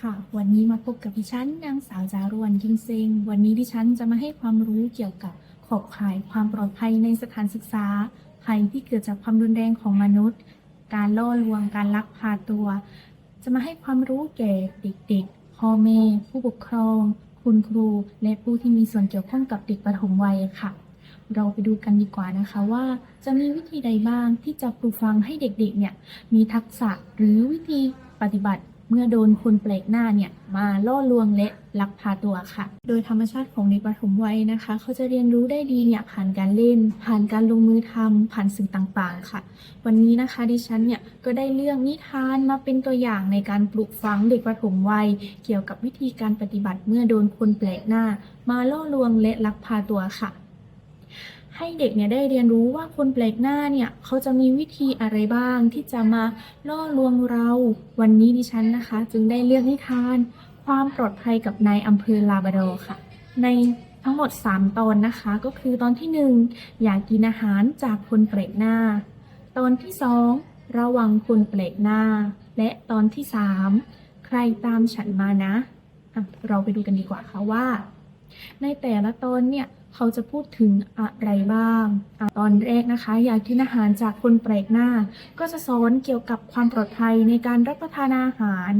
วัสดีค่ะ วันนี้มาพบกับดิฉันนางสาวจารวนยิงเซง วันนี้ดิฉันจะมาให้ความรู้เกี่ยวกับขอบข่ายความปลอดภัยในสถานศึกษา ภัยที่เกิดจากความรุนแรงของมนุษย์ การล่อลวง การลักพาตัว จะมาให้ความรู้แก่เด็กๆ พ่อแม่ ผู้ปกครอง คุณครู และผู้ที่มีส่วนเกี่ยวข้องกับเด็กปฐมวัยค่ะ เราไปดูกันดีกว่านะคะว่า จะมีวิธีใดบ้างที่จะปลูกฝังให้เด็กๆ เนี่ยมีทักษะหรือวิธีปฏิบัติ เมื่อโดนคนแปลกหน้าเนี่ยมาล่อลวงและลักพาตัวค่ะ โดยธรรมชาติของเด็กประถมวัยนะคะ เขาจะเรียนรู้ได้ดีเนี่ยผ่านการเล่น ผ่านการลงมือทำผ่านสื่อต่างๆค่ะ วันนี้นะคะดิฉันเนี่ยก็ได้เรื่องนิทานมาเป็นตัวอย่างในการปลูกฝังเด็กประถมวัย เกี่ยวกับวิธีการปฏิบัติเมื่อโดนคนแปลกหน้า มาล่อลวงและลักพาตัวค่ะ ให้เด็กเนี่ยได้เรียนรู้ว่าคนแปลกหน้าเนี่ยเขาจะมีวิธีอะไรบ้างที่จะมาล่อลวงเรา วันนี้ดิฉันนะคะ จึงได้เลือกนิทาน ความปลอดภัยกับนายอำเภอลาบราดอค่ะ ในทั้งหมด 3 ตอนนะคะ ก็คือตอนที่ 1 อยากกินอาหารจากคนแปลกหน้า ตอนที่ 2 ระวังคนแปลกหน้า และตอนที่ 3 ใครตามฉันมานะะเราไปดูกันดีกว่าค่ะว่า ในแต่ละตอนเนี่ย เขาจะพูดถึงอะไรบ้างอตอนแรกนะคะ อยากกินอาหารจากคนแปลกหน้า ก็จะสอนเกี่ยวกับความปลอดภัยในการรับประทานอาหาร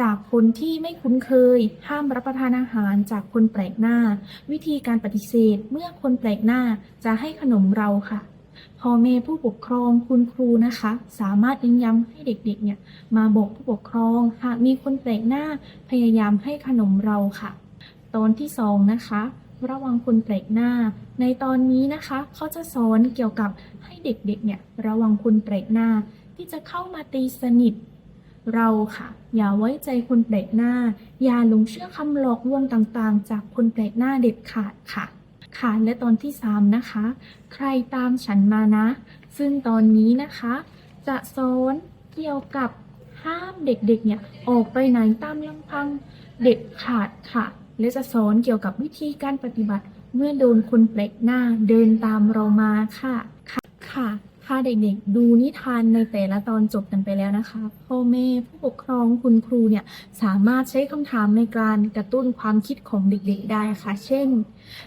จากคนที่ไม่คุ้นเคย ห้ามรับประทานอาหารจากคนแปลกหน้า วิธีการปฏิเสธเมื่อคนแปลกหน้าจะให้ขนมเราค่ะพ่อแม่ผู้ปกครองคุณครูนะคะ สามารถเน้นย้ำให้เด็กๆเนี่ยมาบอกผู้ปกครองหากมีคนแปลกหน้าพยายามให้ขนมเราค่ะ ตอนที่สองนะคะ ระวังคนแปลกหน้า ในตอนนี้นะคะเขาจะสอนเกี่ยวกับให้เด็กๆเนี่ยระวังคนแปลกหน้า ที่จะเข้ามาตีสนิท เราค่ะ อย่าไว้ใจคนแปลกหน้า อย่าหลงเชื่อคำหลอกลวงต่างๆ จากคนแปลกหน้าเด็ดขาดค่ะค่ะและตอนที่สามนะคะ ใครตามฉันมานะ ซึ่งตอนนี้นะคะ จะสอนเกี่ยวกับห้ามเด็กๆเนี่ยออกไปไหนตามลำพังเด็ดขาดค่ะ และจะสอนเกี่ยวกับวิธีการปฏิบัติ เมื่อโดนคนแปลกหน้าเดินตามเรามาค่ะ ค่ะค่ะถ้าเด็กๆ ดูนิทานในแต่ละตอนจบกันไปแล้วนะคะพ่อแม่ผู้ปกครองคุณครูเนี่ยสามารถใช้คำถามในการกระตุ้นความคิดของเด็กๆได้ค่ะ เช่น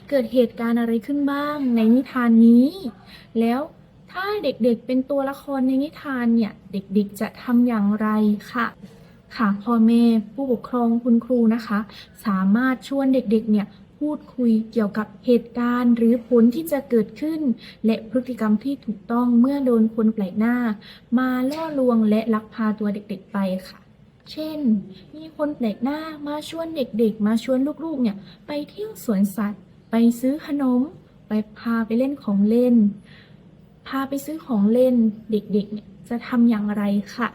เกิดเหตุการณ์อะไรขึ้นบ้างในนิทานนี้ แล้วถ้าเด็กๆเป็นตัวละครในนิทานเนี่ย เด็กๆจะทำอย่างไรค่ะ ค่ะพ่อแม่ผู้ปกครองคุณครูนะคะ สามารถชวนเด็กๆเนี่ยพูดคุยเกี่ยวกับเหตุการณ์หรือผลที่จะเกิดขึ้น และพฤติกรรมที่ถูกต้องเมื่อโดนคนแปลกหน้า มาล่อลวงและลักพาตัวเด็กๆไปค่ะ เช่น มีคนแปลกหน้ามาชวนเด็กๆ มาชวนลูกๆเนี่ยไปเที่ยวสวนสัตว์ ไปซื้อขนม ไปพาไปเล่นของเล่น พาไปซื้อของเล่นเด็กๆเนี่ยจะทำอย่างไรค่ะ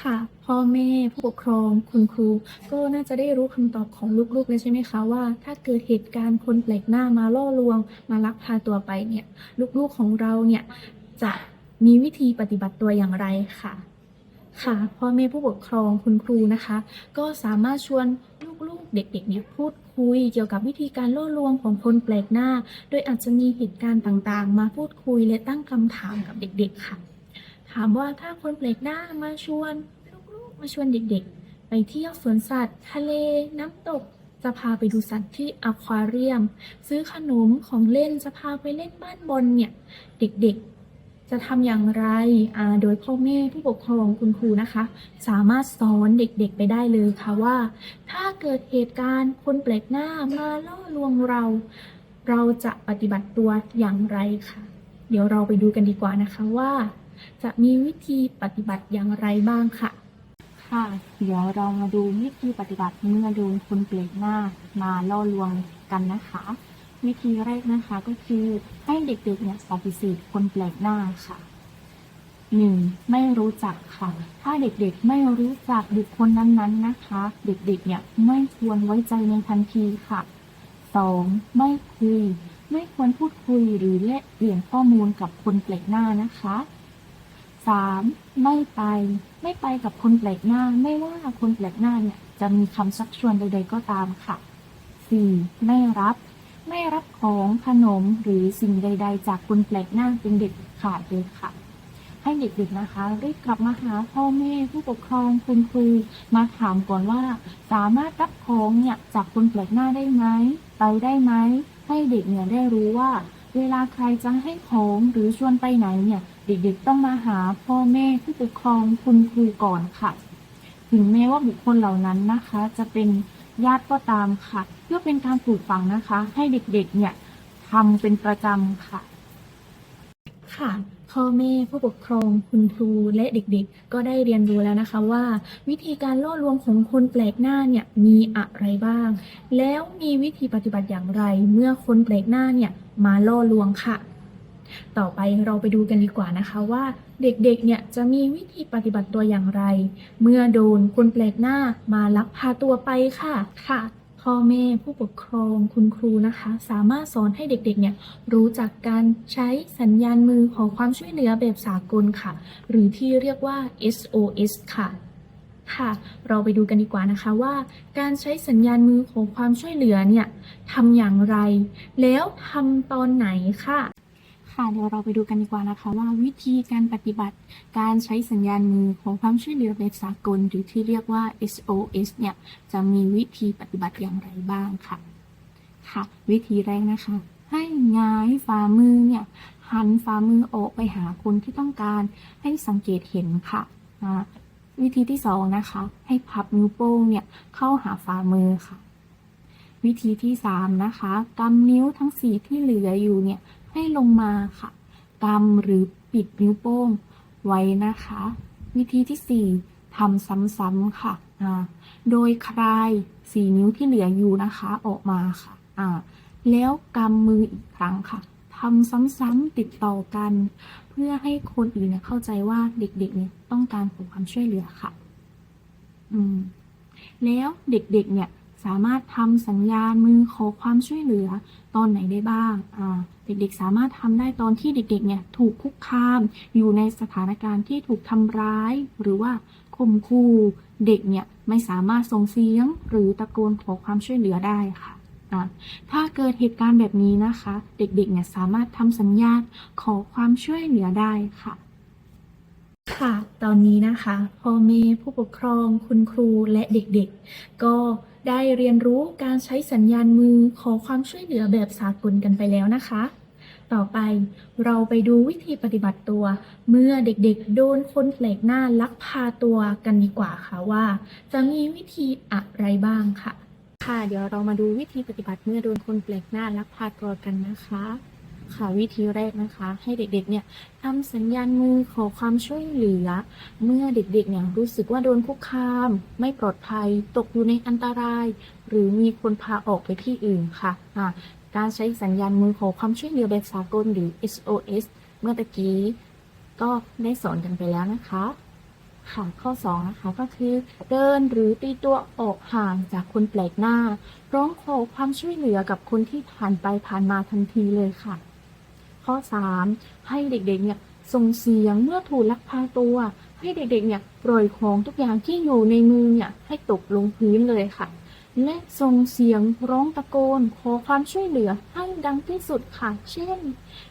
ค่ะ พ่อแม่ผู้ปกครองคุณครู ก็น่าจะได้รู้คำตอบของลูกๆเลยใช่ไหมคะว่า ถ้าเกิดเหตุการณ์คนแปลกหน้ามาล่อลวง มาลักพาตัวไปเนี่ยลูกๆของเราเนี่ยจะมีวิธีปฏิบัติตัวอย่างไรค่ะ ค่ะพ่อแม่ผู้ปกครองคุณครูนะคะ ก็สามารถชวนลูกๆเด็กๆเนี่ยพูดคุยเกี่ยวกับวิธีการล่อลวงของคนแปลกหน้า โดยอาจจะมีเหตุการณ์ต่างๆ มาพูดคุยและตั้งคำถามกับเด็ก ๆ ค่ะ ถามว่าถ้าคนแปลกหน้ามาชวนลูกๆมาชวนเด็กๆ ไปเที่ยวสวนสัตว์ ทะเลน้ำตก จะพาไปดูสัตว์ที่อควาเรียม ซื้อขนมของเล่นจะพาไปเล่นบ้านบอลเนี่ย เด็กๆ จะทำอย่างไรอ่าโดยพ่อแม่ผู้ปกครองคุณครูนะคะ สามารถสอนเด็กๆไปได้เลยค่ะว่า ถ้าเกิดเหตุการณ์คนแปลกหน้ามาล่อลวงเรา เราจะปฏิบัติตัวอย่างไรค่ะ เดี๋ยวเราไปดูกันดีกว่านะคะว่า จะมีวิธีปฏิบัติอย่างไรบ้างค่ะ ค่ะ เดี๋ยวเรามาดูวิธีปฏิบัติเมื่อโดนคนเปลกหน้ามาล่อลวงกันนะคะ วิธีแรกนะคะก็คือให้เด็กๆเนี่ยปฏิเสธคนแปลกหน้าค่ะหนึ่งไม่รู้จักค่ะ ถ้าเด็กๆไม่รู้จักบุคคลนั้นๆนะคะ เด็กๆเนี่ยไม่ควรไว้ใจในทันทีค่ะสองไม่คุย ไม่ควรพูดคุยหรือแลกเปลี่ยนข้อมูลกับคนแปลกหน้านะคะ สามไม่ไป ไม่ไปกับคนแปลกหน้า ไม่ว่าคนแปลกหน้าเนี่ยจะมีคำชักชวนใด ๆ ก็ตามค่ะสี่ไม่รับ ไม่รับของขนมหรือสิ่งใด ๆ จากคนแปลกหน้าเป็นเด็ดขาดเลยค่ะ ให้เด็กๆนะคะรีบกลับมาหาพ่อแม่ผู้ปกครองคุณครูมาถามก่อนว่า สามารถรับของเนี่ยจากคนแปลกหน้าได้ไหมไปได้ไหมให้เด็กเนี่ยได้รู้ว่า เวลาใครจะให้ของหรือชวนไปไหนเนี่ย เด็กๆต้องมาหาพ่อแม่ผู้ปกครองคุณครูก่อนค่ะ ถึงแม้ว่าบุคคลเหล่านั้นนะคะ จะเป็นญาติก็ตามค่ะ เพื่อเป็นการปลูกฝังนะคะ ให้เด็กๆ เนี่ยทำเป็นประจำค่ะ ค่ะพ่อแม่ผู้ปกครองคุณครูและเด็กๆ ก็ได้เรียนรู้แล้วนะคะว่า วิธีการล่อลวงของคนแปลกหน้าเนี่ยมีอะไรบ้าง แล้วมีวิธีปฏิบัติอย่างไร เมื่อคนแปลกหน้าเนี่ยมาล่อลวงค่ะ ต่อไปเราไปดูกันดีกว่านะคะว่าเด็กๆเนี่ยจะมีวิธีปฏิบัติตัวอย่างไร เมื่อโดนคนแปลกหน้ามาลักพาตัวไปค่ะค่ะพ่อแม่ผู้ปกครองคุณครูนะคะ สามารถสอนให้เด็กๆเนี่ยรู้จักการใช้สัญญาณมือขอความช่วยเหลือแบบสากลค่ะ หรือที่เรียกว่า SOS ค่ะ ค่ะ เราไปดูกันดีกว่านะคะว่า การใช้สัญญาณมือขอความช่วยเหลือเนี่ยทำอย่างไร แล้วทำตอนไหนค่ะ ค่ะเดี๋ยวเราไปดูกันดีกว่านะคะ ว่าวิธีการปฏิบัติการใช้สัญญาณมือของความช่วยเหลือแบสากลหรือที่เรียกว่า SOS เนี่ยจะมีวิธีปฏิบัติอย่างไรบ้างค่ะ ค่ะ วิธีแรกนะคะ ให้หงายฝ่ามือเนี่ยหันฝ่ามือออกไปหาคนที่ต้องการให้สังเกตเห็นค่ะวิธีที่สองนะคะ ให้พับนิ้วโป้งเนี่ยเข้าหาฝ่ามือค่ะ วิธีที่สามนะคะกำนิ้วทั้งสี่ที่เหลืออยู่เนี่ย ให้ลงมาค่ะกำหรือปิดนิ้วโป้งไว้นะคะ วิธีที่ 4ทำซ้ำๆค่ะโดยคลายสี่นิ้วที่เหลืออยู่นะคะออกมาค่ะอ่าแล้วกำมืออีกครั้งค่ะทำซ้ำๆติดต่อกัน เพื่อให้คนอื่นเนี่ยเข้าใจว่าเด็กๆเนี่ยต้องการขอความช่วยเหลือค่ะ อืม แล้วเด็กๆเนี่ย สามารถทำสัญญาณมือขอความช่วยเหลือตอนไหนได้บ้าง เด็กๆสามารถทำได้ตอนที่เด็กๆเนี่ยถูกคุกคาม อยู่ในสถานการณ์ที่ถูกทำร้าย หรือว่าข่มขู่เด็กเนี่ยไม่สามารถส่งเสียง หรือตะโกนขอความช่วยเหลือได้ค่ะ ถ้าเกิดเหตุการณ์แบบนี้นะคะ เด็กๆเนี่ยสามารถทำสัญญาณขอความช่วยเหลือได้ค่ะค่ะ ตอนนี้นะคะพ่อแม่ผู้ปกครองคุณครูและเด็กๆ ก็ ได้เรียนรู้การใช้สัญญาณมือขอความช่วยเหลือแบบสากลกันไปแล้วนะคะ ต่อไปเราไปดูวิธีปฏิบัติตัว เมื่อเด็กๆ โดนคนแปลกหน้าลักพาตัวกันดีกว่าค่ะว่า จะมีวิธีอะไรบ้างค่ะ ค่ะ เดี๋ยวเรามาดูวิธีปฏิบัติเมื่อโดนคนแปลกหน้าลักพาตัวกันนะคะ ค่ะวิธีแรกนะคะ ให้เด็กๆเนี่ยทำสัญญาณมือขอความช่วยเหลือ เมื่อเด็กๆเนี่ยรู้สึกว่าโดนคุกคาม ไม่ปลอดภัย ตกอยู่ในอันตราย หรือมีคนพาออกไปที่อื่นค่ะอ่าการใช้สัญญาณมือขอความช่วยเหลือแบบสากลหรือ SOS เมื่อตะกี้ก็ได้สอนกันไปแล้วนะคะค่ะข้อ2นะคะก็คือเดินหรือตีตัวออกห่างจากคนแปลกหน้า ร้องขอความช่วยเหลือกับคนที่ผ่านไปผ่านมาทันทีเลยค่ะ ข้อ 3 ให้เด็กๆเนี่ยส่งเสียงเมื่อถูกลักพาตัว ให้เด็กๆเนี่ยปล่อยของทุกอย่างที่อยู่ในมือเนี่ยให้ตกลงพื้นเลยค่ะ และส่งเสียงร้องตะโกน ขอความช่วยเหลือให้ดังที่สุดค่ะ เช่น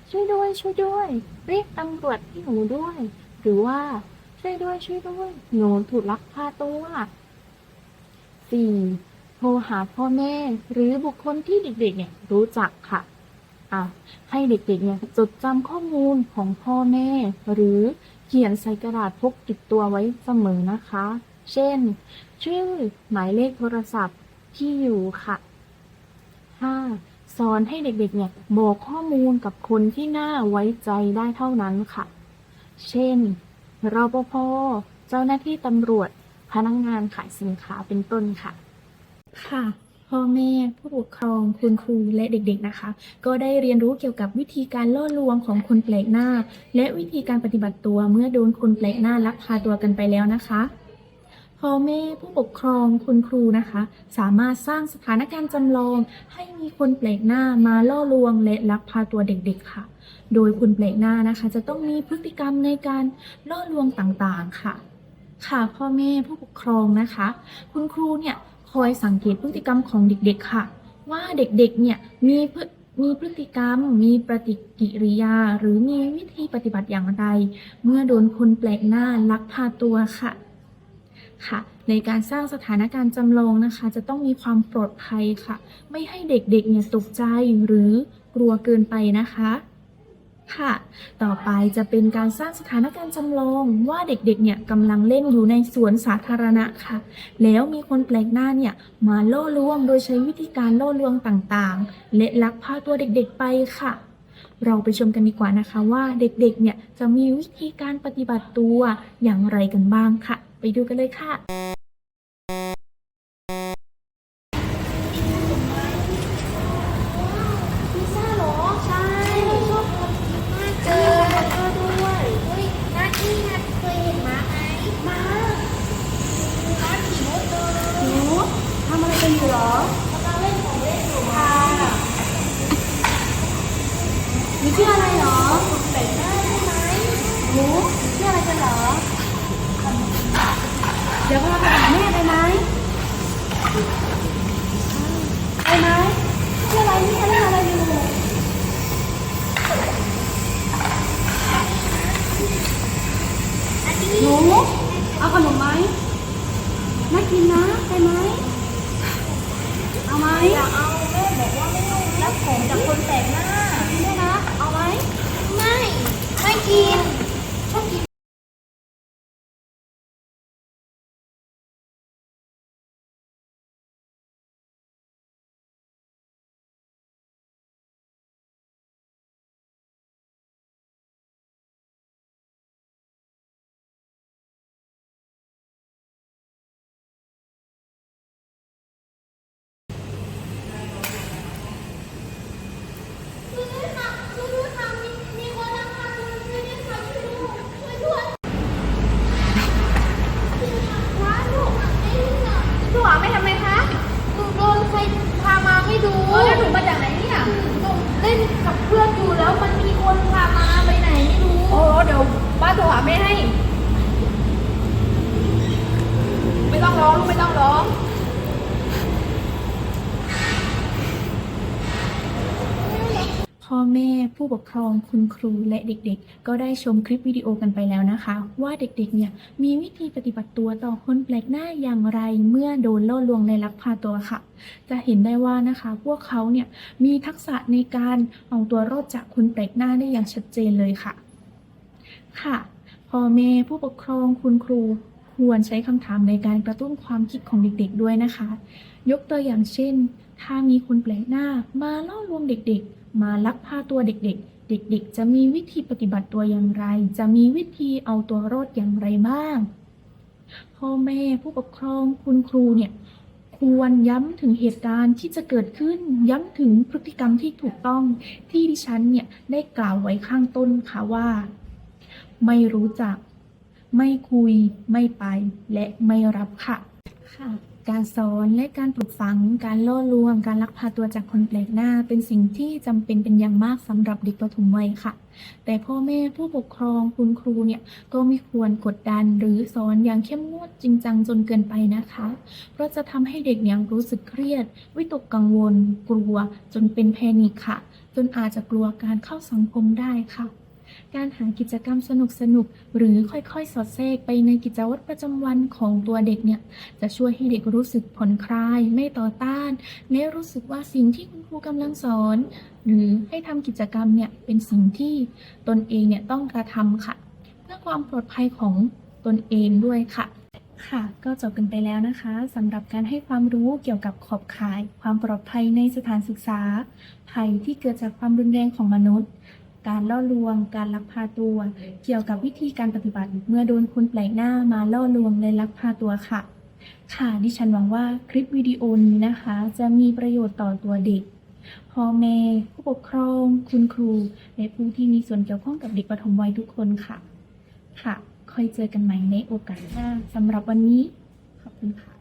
ช่วยด้วยช่วยด้วย เรียกตำรวจให้หนูด้วย หรือว่าช่วยด้วยช่วยด้วยหนูถูกลักพาตัว 4. โทรหาพ่อแม่หรือบุคคลที่เด็กๆเนี่ยรู้จักค่ะ อะให้เด็กๆเนี่ยจดจำข้อมูลของพ่อแม่ หรือเขียนใส่กระดาษพกติดตัวไว้เสมอนะคะ เช่น ชื่อหมายเลขโทรศัพท์ที่อยู่ค่ะ 5. สอนให้เด็กๆเนี่ยบอกข้อมูลกับคนที่น่าไว้ใจได้เท่านั้นค่ะ เช่นรปภเจ้าหน้าที่ตำรวจ พนักงานขายสินค้าเป็นต้นค่ะ ค่ะ พ่อแม่ ผู้ปกครอง คุณครูและเด็กๆนะคะ ก็ได้เรียนรู้เกี่ยวกับวิธีการล่อลวงของคนแปลกหน้า และวิธีการปฏิบัติตัวเมื่อโดนคนแปลกหน้าลักพาตัวกันไปแล้วนะคะพ่อแม่ผู้ปกครองคุณครูนะคะ สามารถสร้างสถานการณ์จำลองให้มีคนแปลกหน้ามาล่อลวงและลักพาตัวเด็กๆค่ะ โดยคนแปลกหน้านะคะ จะต้องมีพฤติกรรมในการล่อลวงต่างๆค่ะ ค่ะพ่อแม่ผู้ปกครองนะคะ คุณครูเนี่ย คอยสังเกตพฤติกรรมของเด็กๆค่ะ ว่าเด็กๆเนี่ยมีพฤมีพฤติกรรม มีปฏิกิริยา หรือมีวิธีปฏิบัติอย่างไร เมื่อโดนคนแปลกหน้าลักพาตัวค่ะค่ะ ในการสร้างสถานการณ์จำลองนะคะ จะต้องมีความปลอดภัยค่ะ ไม่ให้เด็กๆเนี่ยตกใจหรือกลัวเกินไปนะคะ ค่ะ ต่อไปจะเป็นการสร้างสถานการณ์จำลองว่าเด็กๆ เนี่ยกำลังเล่นอยู่ในสวนสาธารณะค่ะ แล้วมีคนแปลกหน้าเนี่ยมาล่อลวงโดยใช้วิธีการล่อลวงต่างๆ และลักพาตัวเด็กๆไปค่ะ เราไปชมกันดีกว่านะคะว่าเด็กๆ เนี่ยจะมีวิธีการปฏิบัติตัวอย่างไรกันบ้างค่ะ ไปดูกันเลยค่ะ พิซซ่าเหรอ ใช่ชอบทำกินมากเจอเจอด้วยเฮ้ยนัดนี่นัดเคยเห็นม้าไหมม้าม้าขี่รถเลย หนูทำอะไรกันอยู่หรอ กำลังเล่นของเล่นอยู่ค่ะ มีชื่ออะไรหรอ แต่งหน้าได้ไหม หนูชื่ออะไรกันหรอ เดี๋ยวพาไปหาแม่ไปไหมไปไหมชื่ออะไรนี่อะไรอะไรอยู่อันนี้หนูเอาขนมไหมน่ากินนะไปไหมเอาไหมอยากเอาแม่บอกว่าไม่ต้องรับของจากคนแปลกหน้า กินด้วยนะ เอาไหม ไม่ ไม่กินชอบกิน ช่วยด้วยค่ะช่วยด้วยค่ะมีมีคนรักพาตัวช่วยด้วยค่ะช่วยด้วยช่วยด้วยว้าลูกอะไอ้ลูกอะลูกอะไม่ทำไมคะหนูโดนใครพามาไม่รู้แล้วหนูมาจากไหนเนี่ยหนูเล่นกับเพื่อนอยู่แล้วมันมีคนพามาไปไหนไม่รู้ โอ้เดี๋ยวป้าโทรหาแม่ให้ ไม่ต้องร้องลูกไม่ต้องร้อง พ่อแม่ ผู้ปกครองคุณครูและเด็กๆ ก็ได้ชมคลิปวิดีโอกันไปแล้วนะคะ ว่าเด็กๆเนี่ยมีวิธีปฏิบัติตัวต่อคนแปลกหน้าอย่างไรเมื่อโดนล่อลวงในลักพาตัวค่ะ จะเห็นได้ว่านะคะ พวกเขาเนี่ยมีทักษะในการเอาตัวรอดจากคนแปลกหน้าได้อย่างชัดเจนเลยค่ะ ค่ะพ่อแม่ผู้ปกครองคุณครูควรใช้คำถามในการกระตุ้นความคิดของเด็กๆด้วยนะคะ ยกตัวอย่างเช่น ถ้ามีคนแปลกหน้ามาล่อลวงเด็กๆ มาลักพาตัวเด็กๆ เด็กๆ จะมีวิธีปฏิบัติตัวอย่างไร จะมีวิธีเอาตัวรอดอย่างไรบ้าง พ่อแม่ผู้ปกครองคุณครูเนี่ยควรย้ำถึงเหตุการณ์ที่จะเกิดขึ้นย้ำถึงพฤติกรรมที่ถูกต้องที่ดิฉันเนี่ยได้กล่าวไว้ข้างต้นค่ะว่า ไม่รู้จัก ไม่คุย ไม่ไป และไม่รับค่ะค่ะ การสอนและการปลูกฝัง การล่อลวง การลักพาตัวจากคนแปลกหน้า เป็นสิ่งที่จำเป็นเป็นอย่างมากสำหรับเด็กประถมวัยค่ะ แต่พ่อแม่ผู้ปกครองคุณครูเนี่ยก็ไม่ควรกดดันหรือสอนอย่างเข้มงวดจริงจังจนเกินไปนะคะ เพราะจะทำให้เด็กเนี่ยรู้สึกเครียด วิตกกังวล กลัว จนเป็นแพนิคค่ะ จนอาจจะกลัวการเข้าสังคมได้ค่ะ การหากิจกรรมสนุกๆหรือค่อยๆ สอดแทรกไปในกิจวัตรประจำวันของตัวเด็กเนี่ย จะช่วยให้เด็กรู้สึกผ่อนคลาย ไม่ต่อต้านและรู้สึกว่าสิ่งที่คุณครูกำลังสอน หรือให้ทำกิจกรรมเนี่ยเป็นสิ่งที่ตนเองเนี่ยต้องกระทำค่ะ เพื่อความปลอดภัยของตนเองด้วยค่ะค่ะ ก็จบกันไปแล้วนะคะสำหรับการให้ความรู้เกี่ยวกับขอบข่าย ความปลอดภัยในสถานศึกษาภัยที่เกิดจากความรุนแรงของมนุษย์ การล่อลวง การลักพาตัว เกี่ยวกับวิธีการปฏิบัติ เมื่อโดนคนแปลกหน้ามาล่อลวงและลักพาตัวค่ะ ค่ะ ดิฉันหวังว่าคลิปวิดีโอนี้นะคะ จะมีประโยชน์ต่อตัวเด็กพ่อแม่ผู้ปกครอง คุณครู และผู้ที่มีส่วนเกี่ยวข้องกับเด็กปฐมวัยทุกคนค่ะ ค่ะ ค่อยเจอกันใหม่ในโอกาสหน้าสำหรับวันนี้ ขอบคุณค่ะ